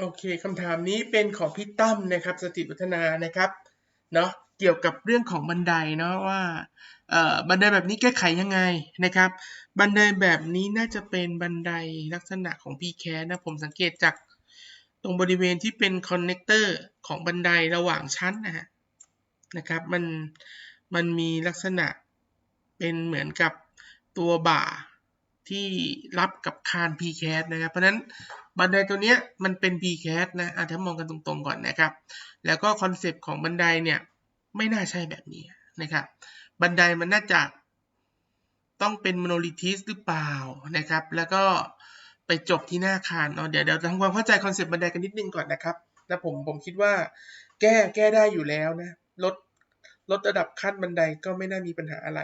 โอเคคำถามนี้เป็นของพี่ตั้มนะครับสติปัฒนานะครับเนาะเกี่ยวกับเรื่องของบันไดเนาะว่าบันไดแบบนี้แก้ไขยังไงนะครับ บันไดแบบนี้น่าจะเป็นบันไดลักษณะของ p c a s นะผมสังเกตจากตรงบริเวณที่เป็นคอนเน c เตอร์ของบันไดระหว่างชั้นนะฮะนะครับมันมันมีลักษณะเป็นเหมือนกับตัวบ่า ที่รับกับคาน p c a s นะครับ เพราะนั้นบันไดตัวเนี้ยมันเป็น p c a s นะอะถ้ามองกันตรงๆก่อนนะครับ แล้วก็คอนเซปต์ของบันไดเนี่ยไม่น่าใช่แบบนี้นะครับ บันไดมันน่าจะต้องเป็นโมโนลิทิสหรือเปล่านะครับ แล้วก็ไปจบที่หน้าคานเนาะเดี๋ยวเดี๋ยวทำความเข้าใจคอนเซปต์บันไดกันนิดนึงก่อนนะครับแล้วผมผมคิดว่าแก้แก้ได้อยู่แล้วนะลดลดระดับขั้นบันไดก็ไม่น่ามีปัญหาอะไร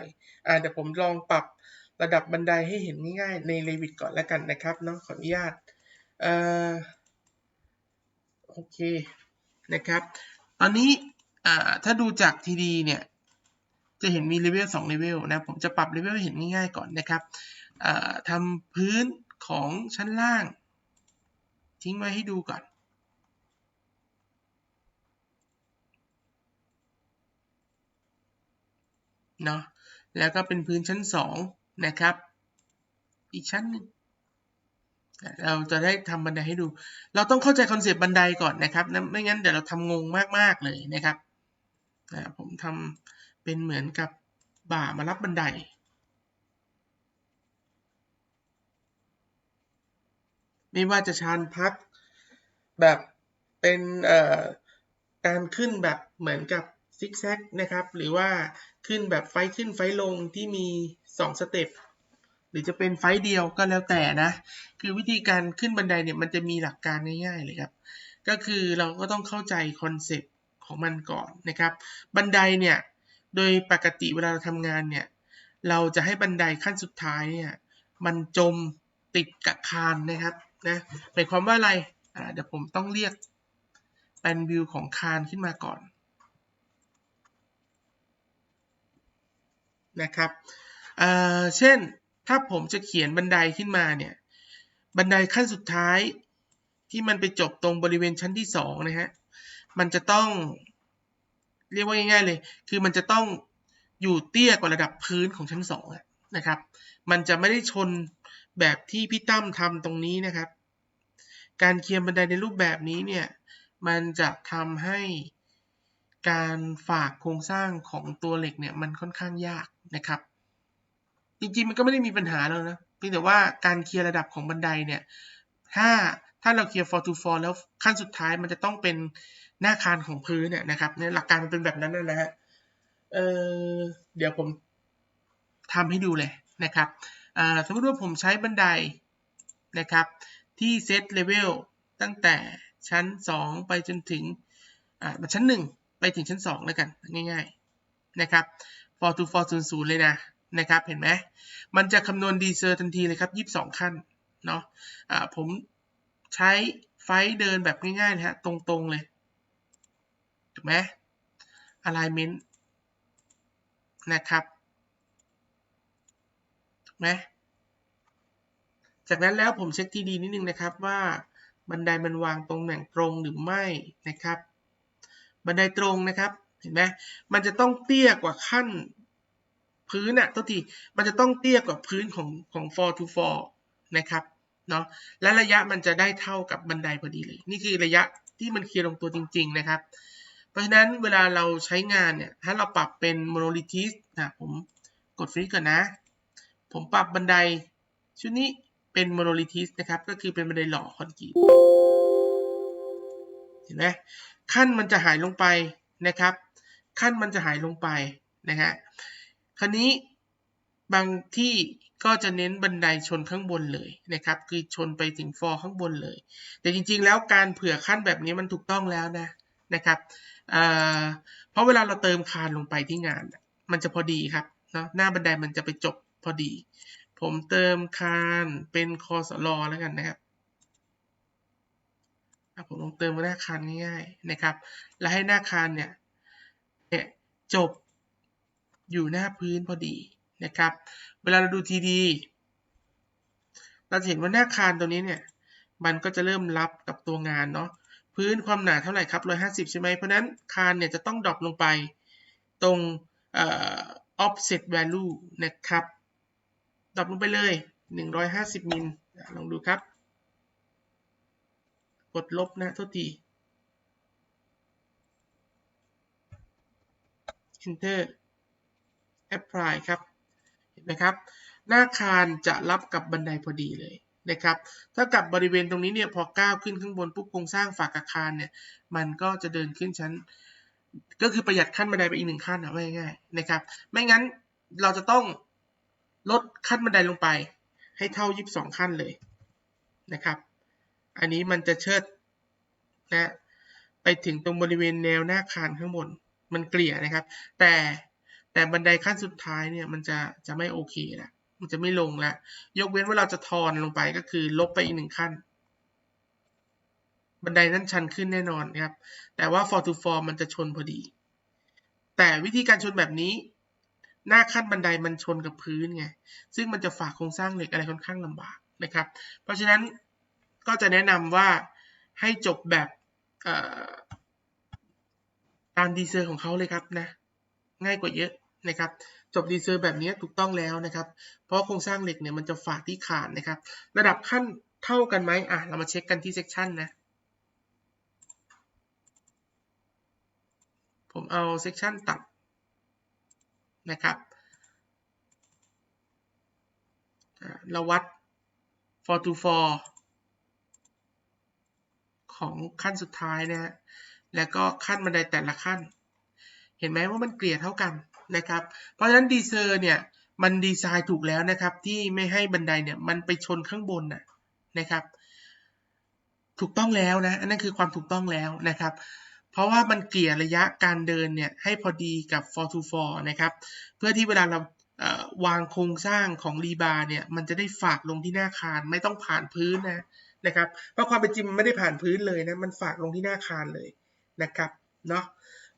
อ่าเดี๋ยวผมลองปรับ ระดับบันไดให้เห็นง่ายๆใน Revit ก่อนแล้วกันนะครับเนาะขออนุญาตเอ่อโอเคนะครับ ตอนนี้อ่าถ้าดูจากทีดีเนี่ย จะเห็นมีเลเวล2เลเวลนะผมจะปรับเลเวลให้เห็นง่ายๆก่อนนะครับทำพื้นของชั้นล่าง ทิ้งไว้ให้ดูก่อนเนาะแล้วก็เป็นพื้นชั้น 2 นะครับ อีกชั้นหนึ่งเราจะได้ทำบันไดให้ดู เราต้องเข้าใจคอนเซปต์บันไดก่อนนะครับ ไม่งั้นเดี๋ยวเราทำงงมากๆเลยนะครับผมทำเป็นเหมือนกับบ่ามารับบันไดไม่ว่าจะชานพักแบบเป็นการขึ้นแบบเหมือนกับ ซิกแซกนะครับ หรือว่าขึ้นแบบไฟขึ้นไฟลงที่มี 2 สเต็ปหรือจะเป็นไฟเดียวก็แล้วแต่นะ คือวิธีการขึ้นบันไดเนี่ยมันจะมีหลักการง่ายๆเลยครับ ก็คือเราก็ต้องเข้าใจคอนเซปต์ของมันก่อนนะครับ บันไดเนี่ยโดยปกติเวลาเราทำงานเนี่ยเราจะให้บันไดขั้นสุดท้ายเนี่ยมันจมติดกับคานนะครับนะหมายความว่าอะไรเดี๋ยวผมต้องเรียกเป็นวิวของคานขึ้นมาก่อน นะครับอ่าเช่นถ้าผมจะเขียนบันไดขึ้นมาเนี่ยบันไดขั้นสุดท้ายที่มันไปจบตรงบริเวณชั้นที่2นะฮะมันจะต้องเรียกว่าง่ายๆเลย คือมันจะต้องอยู่เตี้ยกว่าระดับพื้นของชั้นสองนะครับ มันจะไม่ได้ชนแบบที่พี่ตั้มทำตรงนี้นะครับ การเคียร์บันไดในรูปแบบนี้เนี่ยมันจะทำให้ การฝากโครงสร้างของตัวเหล็กเนี่ยมันค่อนข้างยากนะครับ จริงๆมันก็ไม่ได้มีปัญหาแล้วนะเพียงแต่ว่าการเคลียร์ระดับของบันไดเนี่ยถ้าถ้าเราเคลียร์ for to for แล้วขั้นสุดท้ายมันจะต้องเป็นหน้าคานของพื้นเนี่ยนะครับเนี่ยหลักการมันเป็นแบบนั้นนะฮะเออเดี๋ยวผมทำให้ดูเลยนะครับสมมติว่าผมใช้บันไดนะครับที่เซตเลเวลตั้งแต่ชั้น 2 ไปจนถึงชั้น 1 ไปถึงชั้น 2 แล้วกันง่าย ๆ นะครับ for to for 0 0 เลยนะนะครับ เห็นไหมมันจะคำนวณดีเซอร์ทันทีเลยครับ 22 ขั้นเนาะะผมใช้ไฟเดินแบบง่ายๆนะฮะตรงๆเลยถูกไหม alignment นะครับถูกไหมจากนั้นแล้วผมเช็คที่ดีนิดนึงนะครับว่าบันไดมันวางตรงแหน่งตรงหรือไม่นะครับ บันไดตรงนะครับเห็นไหมมันจะต้องเตี้ยกว่าขั้นพื้นอะตัวทีมันจะต้องเตี้ยกว่าพื้นของของ for to for นะครับเนาะและระยะมันจะได้เท่ากับบันไดพอดีเลย นี่คือระยะที่มันเคลียร์ลงตัวจริง ๆ นะครับ เพราะฉะนั้นเวลาเราใช้งานเนี่ย ถ้าเราปรับเป็นโมโนลิทิสนะผมกดฟรีก่อนนะ ผมปรับบันไดชุดนี้เป็นโมโนลิทิสนะครับ ก็คือเป็นบันไดหล่อคอนกรีต เห็นไหมขั้นมันจะหายลงไปนะครับ ขั้นมันจะหายลงไปนะฮะคราวนี้บางที่ก็จะเน้นบันไดชนข้างบนเลยนะครับ คือชนไปถึงฟอร์ข้างบนเลย แต่จริงๆ แล้วการเผื่อขั้นแบบนี้มันถูกต้องแล้วนะนะครับเพราะเวลาเราเติมคานลงไปที่งาน มันจะพอดีครับเนาะหน้าบันไดมันจะไปจบพอดี ผมเติมคานเป็นคอสลอแล้วกันนะครับ ผมลองเติมหน้าคานง่ายๆนะครับ แล้วให้หน้าคานเนี่ยเนี่ยจบอยู่หน้าพื้นพอดีนะครับ เวลาเราดูทีดีเราจะเห็นว่าหน้าคานตัวนี้เนี่ย มันก็จะเริ่มรับกับตัวงานเนาะ พื้นความหนาเท่าไหร่ครับ 150 ใช่ไหม เพราะนั้นคานเนี่ยจะต้องดรอปลงไปตรงเอ่อ offset value นะครับ ดรอปลงไปเลย 150 มิลลองดูครับ กดลบนะโทษที enter apply ครับ เห็นไหมครับ หน้าคานจะรับกับบันไดพอดีเลยนะครับถ้ากับบริเวณตรงนี้เนี่ยพอก้าวขึ้นข้างบนปุ๊บโครงสร้างฝากอาคารเนี่ยมันก็จะเดินขึ้นชั้น ก็คือประหยัดขั้นบันไดไปอีกหนึ่งขั้นนะว่าง่ายๆนะครับ ไม่งั้นเราจะต้องลดขั้นบันไดลงไป ให้เท่า 22 ขั้นเลยนะครับ อันนี้มันจะเชิดนะไปถึงตรงบริเวณแนวหน้าคานข้างบน มันเกลี่ยนะครับ แต่แต่บันไดขั้นสุดท้ายเนี่ยมันจะจะไม่โอเคละมันจะไม่ลงละยกเว้นว่าเราจะทอนลงไปก็คือลบไปอีกหนึ่งขั้น บันไดนั้นชันขึ้นแน่นอนครับ แต่ว่า for to for มันจะชนพอดี แต่วิธีการชนแบบนี้ หน้าขั้นบันไดมันชนกับพื้นไง ซึ่งมันจะฝากโครงสร้างเหล็กอะไรค่อนข้างลำบากนะครับ เพราะฉะนั้น ก็จะแนะนำว่าให้จบแบบตามดีเซอร์ของเขาเลยครับนะง่ายกว่าเยอะนะครับจบดีเซอร์แบบนี้ถูกต้องแล้วนะครับ เพราะโครงสร้างเหล็กเนี่ยมันจะฝากที่ขานนะครับ ระดับขั้นเท่ากันไหมอะเรามาเช็คกันที่เซกชันนะผมเอาเซกชันตัดนะครับเราวัด for to for ของขั้นสุดท้ายนะฮะแล้วก็ขั้นบันไดแต่ละขั้น เห็นไหมว่ามันเกลี่ยเท่ากันนะครับ เพราะฉะนั้นดีเซอร์เนี่ยมันดีไซน์ถูกแล้วนะครับ ที่ไม่ให้บันไดเนี่ยมันไปชนข้างบนนะนะครับ ถูกต้องแล้วนะอันนั้นคือความถูกต้องแล้วนะครับ เพราะว่ามันเกลี่ยระยะการเดินเนี่ยให้พอดีกับ for to for นะครับ เพื่อที่เวลาเราวางโครงสร้างของรีบาร์เนี่ยมันจะได้ฝากลงที่หน้าคานไม่ต้องผ่านพื้นนะ นะครับเพราะความเป็นจริงมันไม่ได้ผ่านพื้นเลยนะมันฝากลงที่หน้าคานเลยนะครับเนาะ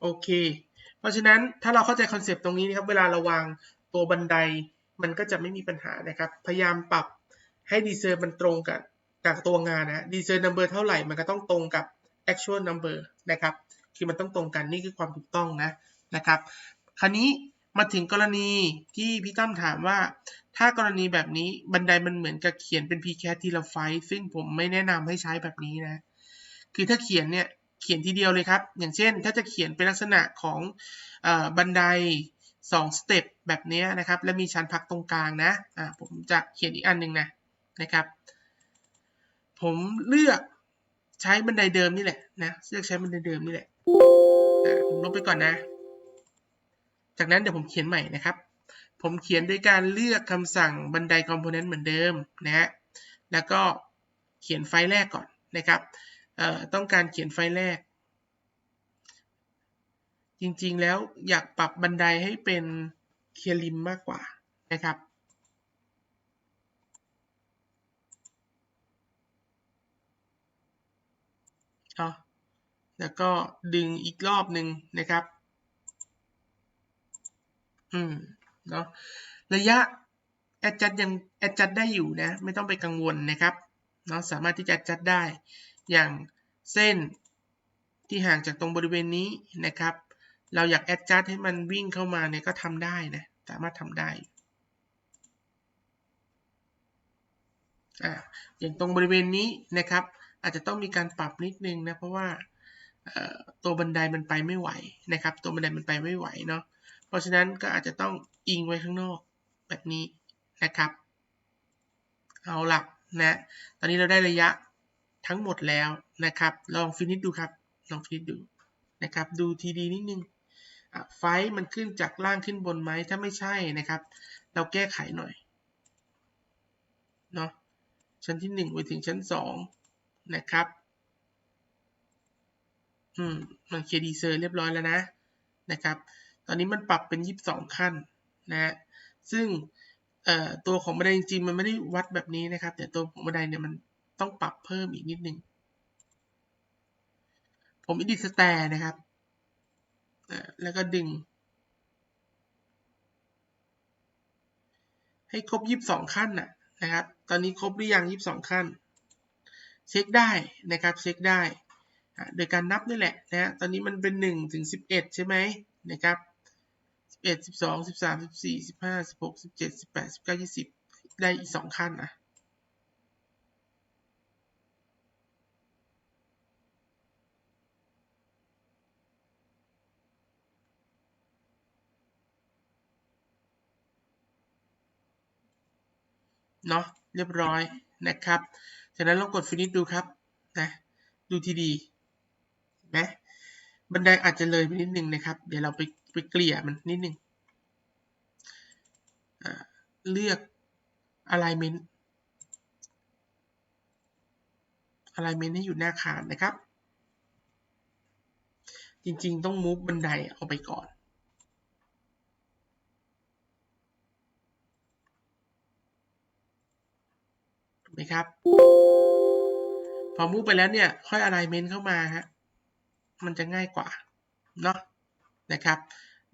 โอเค เพราะฉะนั้นถ้าเราเข้าใจคอนเซปต์ตรงนี้นะครับเวลาเราวางตัวบันไดมันก็จะไม่มีปัญหานะครับ พยายามปรับให้ดีเซอร์มันตรงกับกับตัวงานนะดีเซอร์นัมเบอร์เท่าไหร่มันก็ต้องตรงกับ actual number นะครับคือมันต้องตรงกันนี่คือความถูกต้องนะนะครับ คราวนี้ มาถึงกรณีที่พี่ตั้มถามว่า ถ้ากรณีแบบนี้บันไดมันเหมือนกับเขียนเป็น pcat ทีละไฟล์ซึ่งผมไม่แนะนำให้ใช้แบบนี้นะ คือถ้าเขียนเนี่ยเขียนทีเดียวเลยครับ อย่างเช่น ถ้าจะเขียนเป็นลักษณะของอบันได2สเต็ปแบบนี้นะครับ และมีชั้นพักตรงกลางนะะผมจะเขียนอีกอันหนึ่งนะนะครับ ผมเลือกใช้บันไดเดิมนี่แหละนะเลือกใช้บันไดเดิมนี่แหละผมลบไปก่อนนะ จากนั้นเดี๋ยวผมเขียนใหม่นะครับ ผมเขียนด้วยการเลือกคำสั่งบันไดคอมโพเนนต์เหมือนเดิมนะฮะ แล้วก็เขียนไฟล์แรกก่อนนะครับต้องการเขียนไฟล์แรก จริงๆแล้วอยากปรับบันไดให้เป็นเคลียร์ริมมากกว่านะครับแล้วก็ดึงอีกรอบหนึ่งนะครับ อืมเนาะระยะแอดจัดยังแอดจัดได้อยู่นะ ไม่ต้องไปกังวลนะครับเนาะสามารถที่จะจัดได้ อย่างเส้นที่ห่างจากตรงบริเวณนี้นะครับ เราอยากแอดจัดให้มันวิ่งเข้ามาเนี่ยก็ทำได้นะ สามารถทำได้อ่าอย่างตรงบริเวณนี้นะครับ อาจจะต้องมีการปรับนิดนึงนะ เพราะว่าตัวบันไดมันไปไม่ไหวนะครับ ตัวบันไดมันไปไม่ไหวเนาะ เพราะฉะนั้นก็อาจจะต้องอิงไว้ข้างนอกแบบนี้นะครับ เอาละนะ ตอนนี้เราได้ระยะทั้งหมดแล้วนะครับ ลองฟินิชดูครับ ลองฟินิชดูนะครับ ดูทีดีนิดนึงไฟมันขึ้นจากล่างขึ้นบนไหม ถ้าไม่ใช่นะครับ เราแก้ไขหน่อย เนาะ ชั้นที่ 1 ไปถึงชั้น 2 นะครับ อืม มันเคดีเซอร์เรียบร้อยแล้วนะ นะครับ ตอนนี้มันปรับเป็น 22 ขั้นนะซึ่งตัวของบันไดจริงๆมันไม่ได้วัดแบบนี้นะครับ แต่ตัวของบันไดเนี่ยมันต้องปรับเพิ่มอีกนิดนึง ผมอิดิสแตร์นะครับ แล้วก็ดึง ให้ครบ 22 ขั้นนะนะครับ ตอนนี้ครบหรือยัง 22 ขั้น เช็คได้นะครับ เช็คได้ โดยการนับนี่แหละนะฮะตอนนี้มันเป็น 1 ถึง 11 ใช่ไหมนะครับ 11 12 13 14 15 16 17 18 19 20ได้อีก2ขั้นนะเนาะเรียบร้อยนะครับจากนั้นลองกดฟินิชดูครับนะดูทีดีเห็นไหมบันไดอาจจะเลยไปนิดนึงนะครับ เดี๋ยวเราไป ไปเกลี่ยมันนิดนึงเลือก alignment alignment ให้อยู่หน้าคานนะครับ จริงๆต้อง move บันไดเอาไปก่อนถูกไหมครับ พอมูฟไปแล้วเนี่ย ค่อย alignment เข้ามาฮะมันจะง่ายกว่า เนาะ นะครับ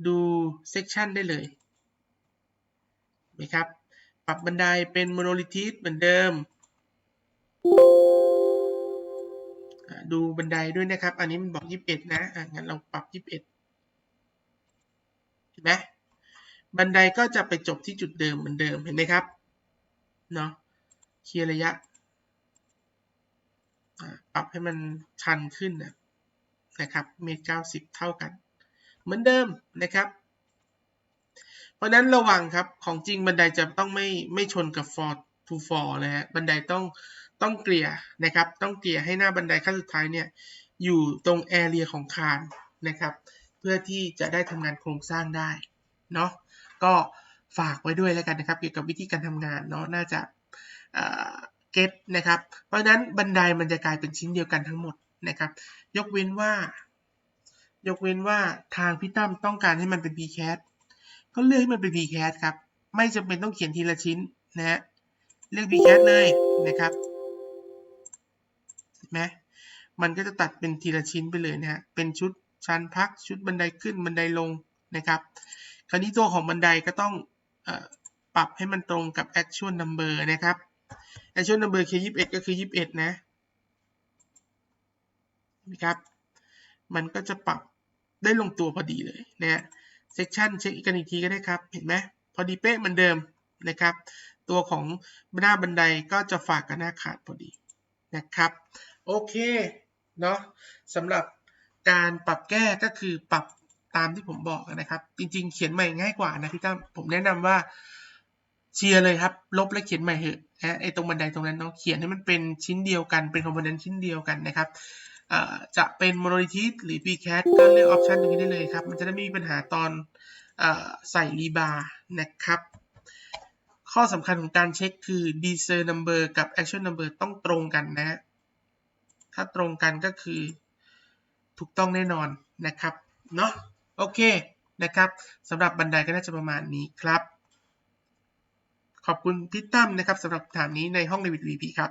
ดู section ได้เลยนไหมครับ ปรับบันไดเป็น monolithic เหมือนเดิม ดูบันไดด้วยนะครับ อันนี้มันบอก 21 นะอะงั้นเราปรับ 21เห็นไหมบันไดก็จะไปจบที่จุดเดิมเหมือนเดิมเห็นไหมครับเนาะเคลียร์ระยะปรับให้มันชันขึ้นนะนะครับ เมตรเก้าสิบเท่ากัน เหมือนเดิมนะครับ เพราะนั้นระวังครับของจริงบันไดจะต้องไม่ไม่ชนกับ for to for นะฮะบันไดต้องต้องเกลี่ยนะครับ ต้องเกลี่ยให้หน้าบันไดขั้นสุดท้ายเนี่ยอยู่ตรงแอเรียของคานนะครับ เพื่อที่จะได้ทำงานโครงสร้างได้เนาะก็ฝากไว้ด้วยแล้วกันนะครับ เกี่ยวกับวิธีการทำงานเนาะน่าจะเก็ตนะครับ เพราะฉะนั้นบันไดมันจะกลายเป็นชิ้นเดียวกันทั้งหมดนะครับ ยกเว้นว่า ยกเว้นว่าทางพี่ตั้มต้องการให้มันเป็น pcast ก็เลือกให้มันเป็น pcast ครับ ไม่จำเป็นต้องเขียนทีละชิ้นนะฮะเลือก pcast เลยนะครับเห็นไหมมันก็จะตัดเป็นทีละชิ้นไปเลยนะฮะเป็นชุดชั้นพักชุดบันไดขึ้นบันไดลงนะครับ คราวนี้ตัวของบันไดก็ต้องอปรับให้มันตรงกับ actual number นะครับ actual number คือ21 ก็คือ 21 นะนะครับ มันก็จะปรับ ได้ลงตัวพอดีเลยนะฮะ section เช็คอีกกันอีกทีก็ได้ครับ เห็นไหมพอดีเป๊ะเหมือนเดิมนะครับ ตัวของหน้าบันไดก็จะฝากกับหน้าขาดพอดีนะครับ โอเคเนาะสำหรับการปรับแก้ก็คือปรับตามที่ผมบอกนะครับ จริง ๆ เขียนใหม่ง่ายกว่านะพี่ตั้มผมแนะนำว่าเชียร์เลยครับ ลบและเขียนใหม่เถอะนะไอ้ตรงบันไดตรงนั้นเนาะเขียนให้มันเป็นชิ้นเดียวกันเป็นคอมโพเนนต์ชิ้นเดียวกันนะครับ จะเป็น monolithic หรือ pcast ก็เลือกออปชันตรงนี้ได้เลยครับ มันจะได้ไม่มีปัญหาตอนอใส่รีบาร์นะครับ ข้อสำคัญของการเช็คคือ d c e r number กับ action number ต้องตรงกันนะ ถ้าตรงกันก็คือถูกต้องแน่นอนนะครับเนาะโอเคนะครับสำหรับบันไดก็น่าจะประมาณนี้ครับ ขอบคุณพี่ตั้มนะครับสำหรับถามนี้ในห้อง Revit VP ครับ